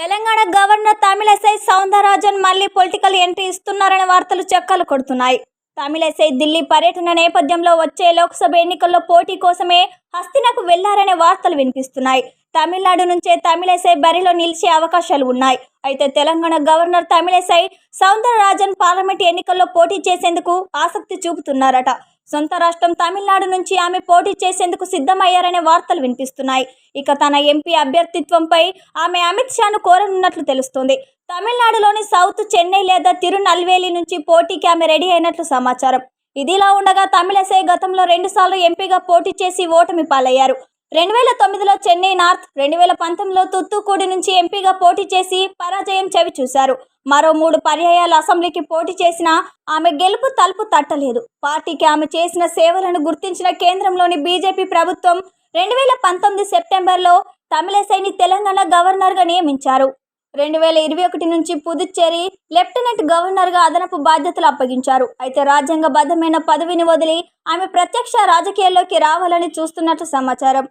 Telangana governor Tamilisai Soundararajan మళ్ళీ political entry ఇస్తున్నారనే వార్తలు చెక్కలు కొడుతున్నాయి. తమిళసై ఢిల్లీ పర్యటన నేపథ్యంలో వచ్చే లోక్సభ ఎన్నికల్లో పోటీ కోసమే హస్తినకు వెళ్ళారనే వార్తలు వినిపిస్తున్నాయి. తమిళనాడు నుంచే తమిళసై బరిలో నిలిచే అవకాశాలు ఉన్నాయి. అయితే తెలంగాణ గవర్నర్ తమిళసై సౌందరరాజన్ పార్లమెంట్ ఎన్నికల్లో పోటీ చేసేందుకు ఆసక్తి చూపుతున్నారట. సొంత రాష్ట్రం తమిళనాడు నుంచి ఆమె పోటీ చేసేందుకు సిద్ధమయ్యారనే వార్తలు వినిపిస్తున్నాయి. ఇక తన ఎంపీ అభ్యర్థిత్వంపై ఆమె అమిత్ షాను కోరనున్నట్లు తెలుస్తోంది. తమిళనాడులోని సౌత్ చెన్నై లేదా తిరునల్వేలి నుంచి పోటీకి ఆమె రెడీ అయినట్లు సమాచారం. ఇదిలా ఉండగా తమిళసై గతంలో రెండుసార్లు ఎంపీగా పోటీ చేసి ఓటమి పాలయ్యారు. రెండు వేల తొమ్మిదిలో చెన్నై నార్త్ రెండు వేల పంతొమ్మిదిలో తుత్తుకూడి నుంచి ఎంపీగా పోటీ చేసి పరాజయం చవి చూశారు. మరో మూడు పర్యాయాలు అసెంబ్లీకి పోటీ చేసినా ఆమె గెలుపు తలుపు తట్టలేదు. పార్టీకి ఆమె చేసిన సేవలను గుర్తించిన కేంద్రంలోని బీజేపీ ప్రభుత్వం రెండు వేల పంతొమ్మిది సెప్టెంబర్లో తమిళసైని తెలంగాణ గవర్నర్గా నియమించారు. రెండు వేల ఇరవై ఒకటి నుంచి పుదుచ్చేరి లెఫ్టినెంట్ గవర్నర్గా అదనపు బాధ్యతలు అప్పగించారు. అయితే రాజ్యాంగబద్ధమైన పదవిని వదిలి ఆమె ప్రత్యక్ష రాజకీయాల్లోకి రావాలని చూస్తున్నట్లు సమాచారం.